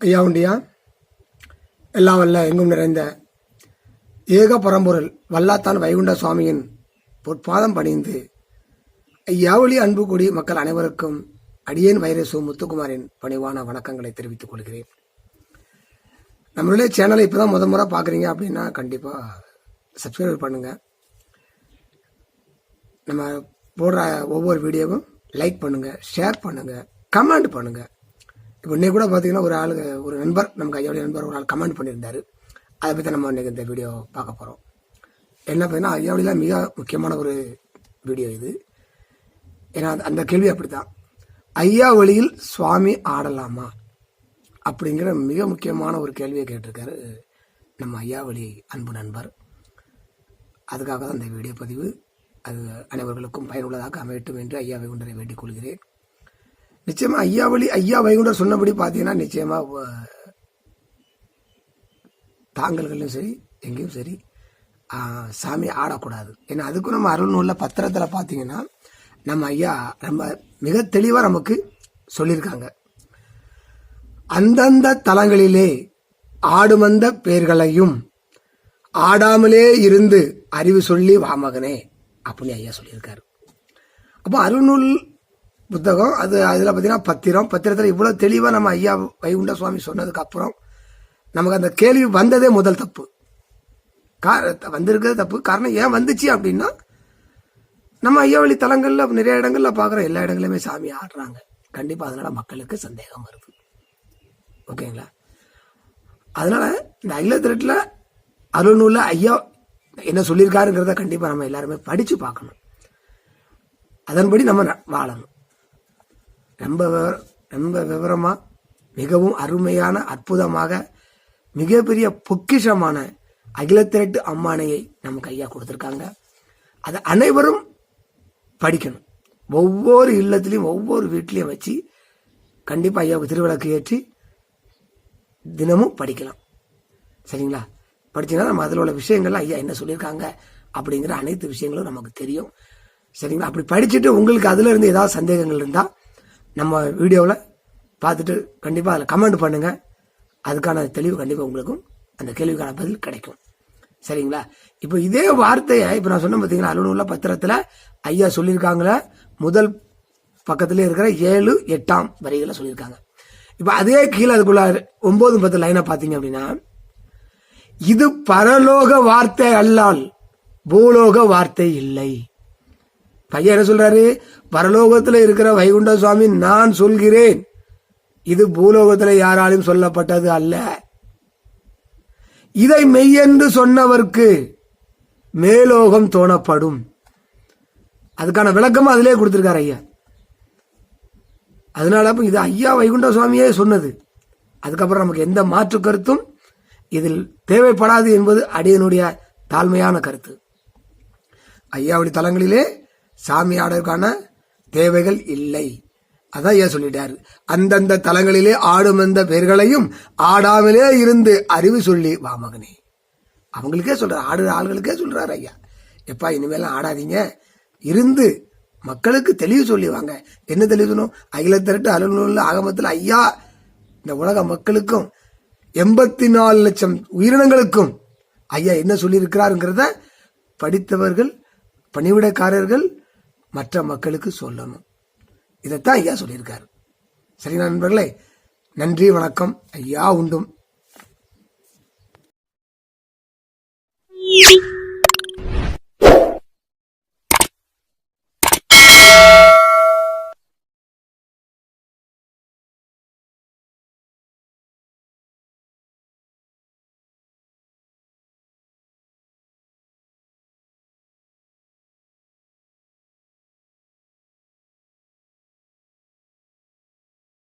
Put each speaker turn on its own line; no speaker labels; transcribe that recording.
ஐயா உண்டியா எல்லாம் வல்ல எங்கும் நிறைந்த ஏக பரம்பொருள் வல்லாத்தான் வைகுண்ட சுவாமியின் பொற்பாதம் பணிந்து ஐயாவளி அன்பு கூடி மக்கள் அனைவருக்கும் அடியேன் வைரசு முத்துக்குமாரின் பணிவான வணக்கங்களை தெரிவித்துக் கொள்கிறேன். நம்மளுடைய சேனலை இப்பதான் முத முறை பார்க்குறீங்க அப்படின்னா கண்டிப்பாக சப்ஸ்கிரைப் பண்ணுங்க. நம்ம போடுற ஒவ்வொரு வீடியோவும் லைக் பண்ணுங்கள் ஷேர் பண்ணுங்கள் கமெண்ட் பண்ணுங்கள் இப்போ இன்னைக்கு கூட பார்த்தீங்கன்னா ஒரு ஆளுங்க ஒரு நண்பர் நமக்கு ஐயாவுடைய நண்பர் ஒரு ஆள் கமெண்ட் பண்ணியிருந்தாரு. அதை பற்றி நம்ம இன்னைக்கு இந்த வீடியோ பார்க்க போகிறோம் என்ன பார்த்தீங்கன்னா ஐயாவுடைய மிக முக்கியமான ஒரு வீடியோ இது. ஏன்னா அந்த- அந்த கேள்வி அப்படித்தான். ஐயா வழியில் சுவாமி ஆடலாமா? அப்படிங்கிற மிக முக்கியமான ஒரு கேள்வியை கேட்டிருக்காரு நம்ம ஐயாவளி அன்பு நண்பர். அதுக்காக தான் இந்த வீடியோ பதிவு. அது அனைவர்களுக்கும் பயனுள்ளதாக அமையட்டும் என்று ஐயாவை ஒன்றை வேண்டிக் கொள்கிறேன். நிச்சயமா ஐயாவளி ஐயா வைகுண்டர் சொன்னபடி பார்த்தீங்கன்னா நிச்சயமா தாங்கல்களையும் சரி எங்கேயும் சரி சாமி ஆடக்கூடாது. ஏன்னா அதுக்கும் நம்ம அருள்நூலில் பத்திரத்தில் பார்த்தீங்கன்னா நம்ம ஐயா ரொம்ப மிக தெளிவாக நமக்கு சொல்லியிருக்காங்க. அந்தந்த தலங்களிலே ஆடுமந்த பேர்களையும் ஆடாமலே இருந்து அறிவு சொல்லி வாமகனே அப்படின்னு ஐயா சொல்லியிருக்காரு. அப்போ அருள்நூல் புத்தகம். அது அதில் பார்த்தீங்கன்னா பத்திரம். பத்திரத்தில் இவ்வளோ தெளிவாக நம்ம ஐயா வைகுண்ட சுவாமி சொன்னதுக்கு அப்புறம் நமக்கு அந்த கேள்வி வந்ததே முதல் தப்பு. கார வந்திருக்கிறது தப்பு. காரணம் ஏன் வந்துச்சு அப்படின்னா நம்ம ஐயாவளி தலங்களில் நிறைய இடங்களில் பார்க்குறோம் எல்லா இடங்களுமே சாமி ஆடுறாங்க. கண்டிப்பாக அதனால மக்களுக்கு சந்தேகம் வருது. ஓகேங்களா? அதனால இந்த அகில திருட்டில் அருள்நூலில் ஐயா என்ன சொல்லியிருக்காருங்கிறத கண்டிப்பாக நம்ம எல்லாருமே படித்து பார்க்கணும். அதன்படி நம்ம வாழணும். ரொம்ப ரொம்ப விவரமா மிகவும் அருமையான அற்புதமாக மிகப்பெரிய பொக்கிஷமான அகிலத்திரட்டு அம்மானையை நமக்கு ஐயா கொடுத்துருக்காங்க. அதை அனைவரும் படிக்கணும். ஒவ்வொரு இல்லத்திலையும் ஒவ்வொரு வீட்லையும் வச்சு கண்டிப்பாக ஐயாவுக்கு திருவிளக்கு ஏற்றி தினமும் படிக்கலாம். சரிங்களா? படிச்சீங்கன்னா நம்ம அதில் உள்ள விஷயங்கள்லாம் ஐயா என்ன சொல்லியிருக்காங்க அப்படிங்கிற அனைத்து விஷயங்களும் நமக்கு தெரியும். சரிங்களா? அப்படி படிச்சுட்டு உங்களுக்கு அதுல இருந்து ஏதாவது சந்தேகங்கள் இருந்தால் நம்ம வீடியோவில் பார்த்துட்டு கண்டிப்பாக அதில் கமெண்ட் பண்ணுங்கள் அதுக்கான தெளிவு கண்டிப்பாக உங்களுக்கும் அந்த கேள்விக்கான பதில் கிடைக்கும். சரிங்களா? இப்போ இதே வார்த்தையை இப்போ நான் சொன்ன பார்த்தீங்கன்னா அலுவலக பத்திரத்தில் ஐயா சொல்லியிருக்காங்களே. முதல் பக்கத்துல இருக்கிற ஏழு எட்டாம் வரிகளை சொல்லியிருக்காங்க. இப்போ அதே கீழே அதுக்குள்ள ஒன்பது பத்து லைனை பார்த்தீங்க அப்படின்னா இது பரலோக வார்த்தை அல்லால் பூலோக வார்த்தை இல்லை. பையன் என்ன சொல்றாரு? பரலோகத்தில் இருக்கிற வைகுண்ட சுவாமி நான் சொல்கிறேன். இது பூலோகத்தில் யாராலும் சொல்லப்பட்டது அல்ல. இதை மெய்யென்று சொன்னவர்க்கு மேலோகம் தோணப்படும். அதுக்கான விளக்கம் அதிலே கொடுத்திருக்காரு ஐயா. அதனால இது ஐயா வைகுண்ட சுவாமியே சொன்னது. அதுக்கப்புறம் நமக்கு எந்த மாற்று கருத்தும் இதில் தேவைப்படாது என்பது அடியனுடைய தாழ்மையான கருத்து. ஐயாவுடைய தலங்களிலே சாமி ஆடற்கான தேவைகள் இல்லை. அதான் ஐயா சொல்லிட்டாரு. அந்தந்த தலங்களிலே ஆடும் அந்த பேர்களையும் ஆடாமலே இருந்து அறிவு சொல்லி வா மகனே. அவங்களுக்கே சொல்றாரு. ஆடுற ஆள்களுக்கே சொல்றாரு ஐயா. எப்பா இனிமேலாம் ஆடாதீங்க. இருந்து மக்களுக்கு தெளிவு சொல்லி வாங்க. என்ன தெளிவு சொல்லணும்? அகில திரட்டு அலுவலக ஆகமத்தில் ஐயா இந்த உலக மக்களுக்கும் எண்பத்தி நாலு லட்சம் உயிரினங்களுக்கும் ஐயா என்ன சொல்லியிருக்கிறாருங்கிறத படித்தவர்கள் பணிவிடக்காரர்கள் மற்ற மக்களுக்கு சொல்லணும். இதைத்தான் ஐயா சொல்லியிருக்காரு. சரி நண்பர்களே நன்றி வணக்கம். ஐயா உண்டும்.